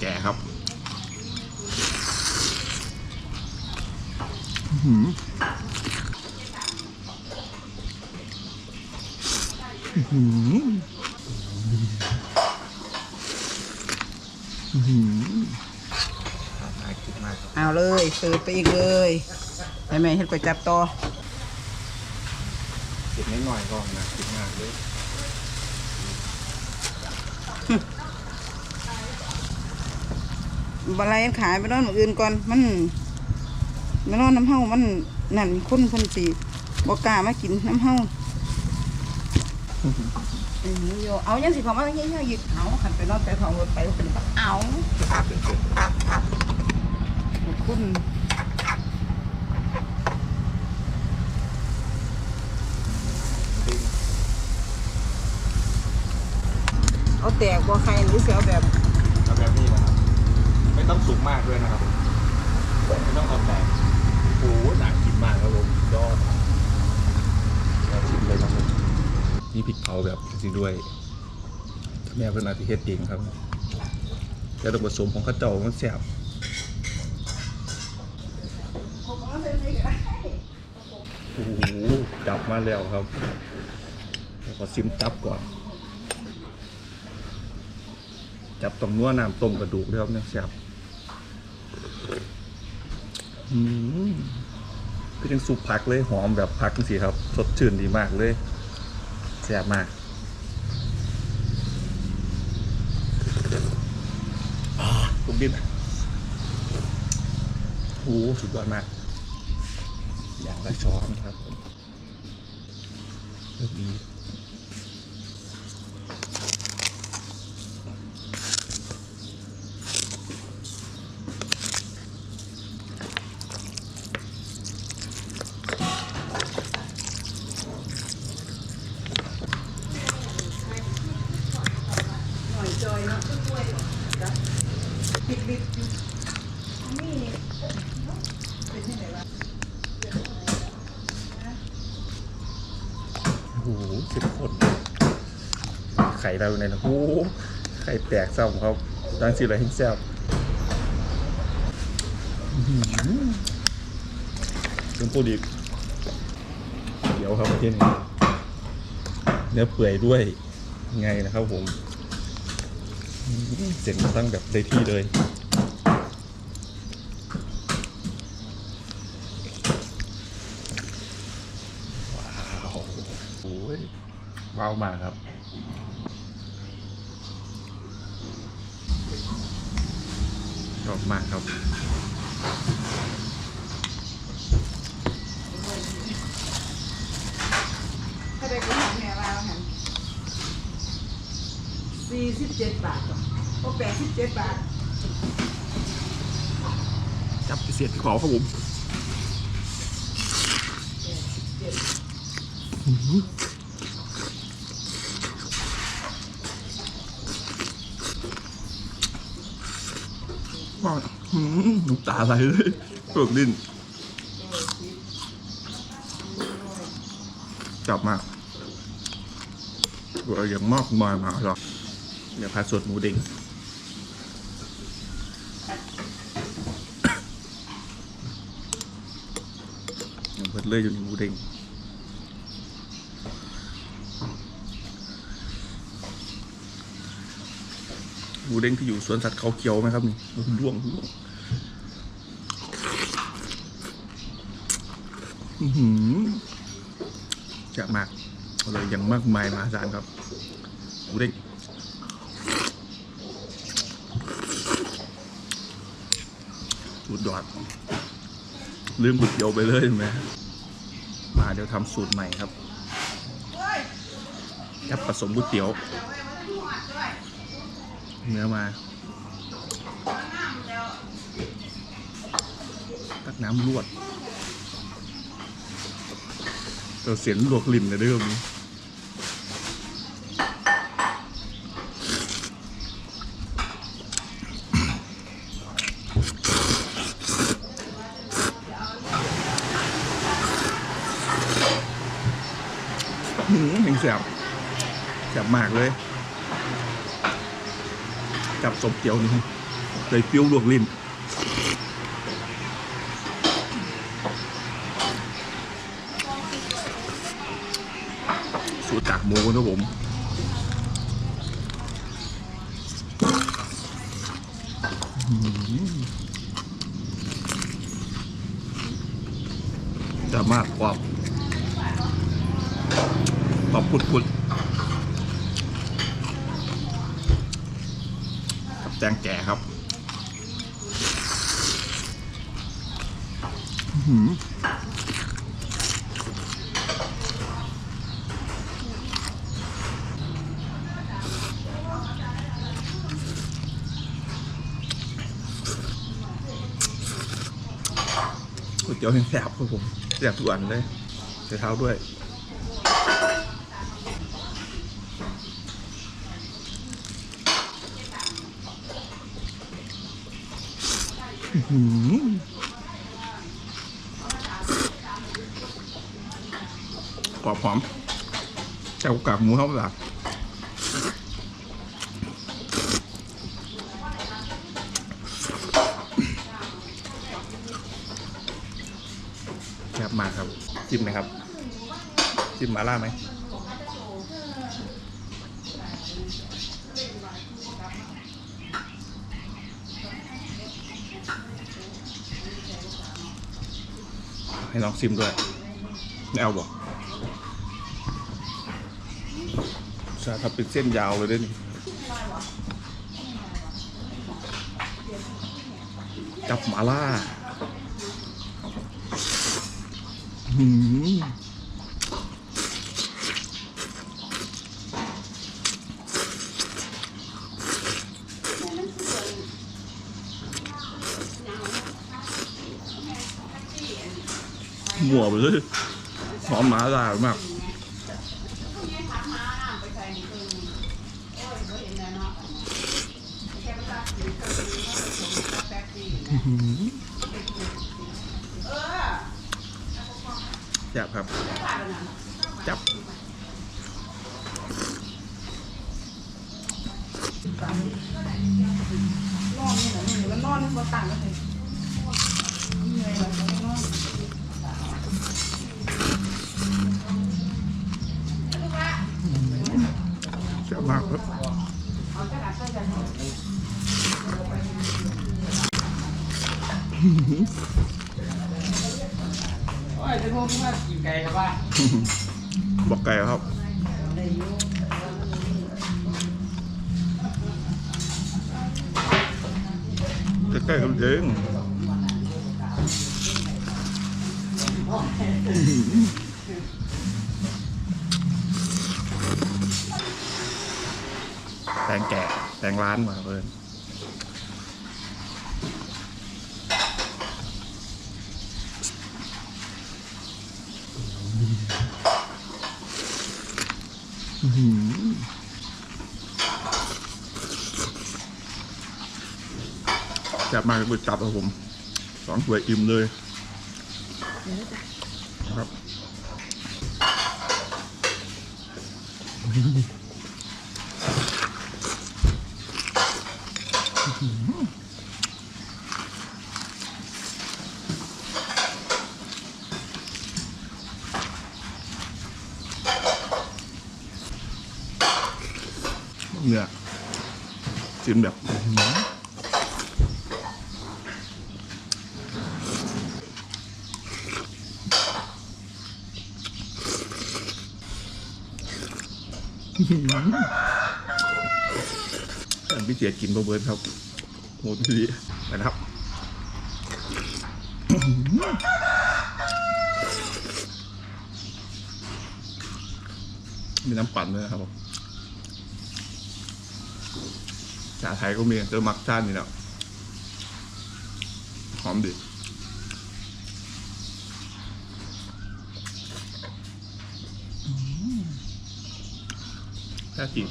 แก่ครับอือหืออือหืออือหือน่ากินมากเอาเลยเสิร์ฟไปอีกเลยให้แม่เฮ็ดก๋วยจับต่อ เก็บนิดหน่อยก็น่ากินมากเลยบะไรขายไปนอนมื้ออื่นก่อนมันมันนอนน้ำเฮามันนั่นคนเพิ่นสิบ่กล้ามากินน้ำเฮาเออโยเอายังสิเขามาเงี้ยๆหยิบเอาขันไปนอนแต่ของรถไปก็เป็นบักเอาคุณเอา แตกบ่ใครหรือเสียแบบเอาแบบนี้นะครับ ไม่ต้องสุกมากด้วยนะครับไม่ต้องเอาแตกโอ้โหน่ากินมากครับผมยอดน่าชิมเลยครับผมนี่พริกเผาแบบจริงด้วยแม่เพิ่นอาจจะเฮ็ดเองครับ แต่ต้องผสมของข้าวเจ้ามันแซ่บโอ้โหจับมาแล้วครับขอซิมจับก่อน จับต้มนัวน้ำต้มกระดูกด้วยครับเนี่ยแซ่บอืมคือยังสุกผักเลยหอมแบบผักจังสิครับ สดชื่นดีมากเลยแซ่บมากอ่าลูกดินโอ้โหสุดยอดมาก อย่างละช้อนครับผมเลือกดี หน่อยจอยเนาะช่วยจ้ะปิดบิดอยู่นี่เป็นที่ไหนวะ โหสิบคน ไข่เราอยู่ในนะโอ้ไข่แตกซ้ำครับดังสิเลยให้แซ่บเป็นตัวดีเดี๋ยวครับเทนี้เนื้อเปื่อยด้วยไงนะครับผมเสร็จตั้งแบบได้ที่เลย ว้าวโอ้ย ว้าวมากครับชอบมากครับ ถ้าได้ก็หอมแม่ลาวหันสี่สิบเจ็ดบาทก่อนโอ้แปดสิบเจ็ดบาท จับพิเศษขอครับผม ว้าวหืมน้ำตาไหลเลยปลือกดิ้นจับมากตัวอย่างมากมายมากหรอเดี๋ยวพาสดหมูเด้งเพิ่นเลยอยู่ในหมูเด้ง หมูเด้งที่อยู่สวนสัตว์เขาเขียวไหมครับนี่ร่วงร่วงอื้อหือจะมากเลยยังมากมายมหาศาลครับหมูเด้งสุดยอดลืมก๋วยเตี๋ยวไปเลยเห็นไหมมาเดี๋ยวทำสูตรใหม่ครับแค่ผสมก๋วยเตี๋ยว เนื้อมาตักน้ำลวดเราเสียงลวกลิ่นเลยเด้วยครับนี้หืมแข็งแสบจับมากเลย จับสมเกียวนี่เลยปิ้วลวกลิ้นสูตรจากหมูนะผมจะมากกว่ากรอบพุดพุด กับแจงแก่ครับก๋วยเตี๋ยวแห้งแสบครับผมแสบทุกอันเลยใส่เท้าด้วย กรอบหอมแจ่วกากหมูเข้าไปละแซ่บมากครับ จิ้มไหมครับ จิ้มมาล่าไหม ให้น้องซิมด้วยไม่เอาบอกใช่ถ้าเป็นเส้นยาวเลยด้นี่กับหมาล่า อืม หัวไปเลยหอมหมาล่ามากจับครับ จับ บอกไก่ครับ ใกล้ๆกันเองแตงแกะแตงร้านมาเพิ่อน จับมาเป็นจับครับผมสองถ้วยอิ่มเลยครับเนี่ยจิ้มแบบอื้อหือแต่ พี่เจียกินบะเบิร์ดครับโหดีนะครับมีน้ำปั่นด้วยนะครับผมชาไทยก็มีเจอมักท่านนี่แหละหอมดี แค่จริง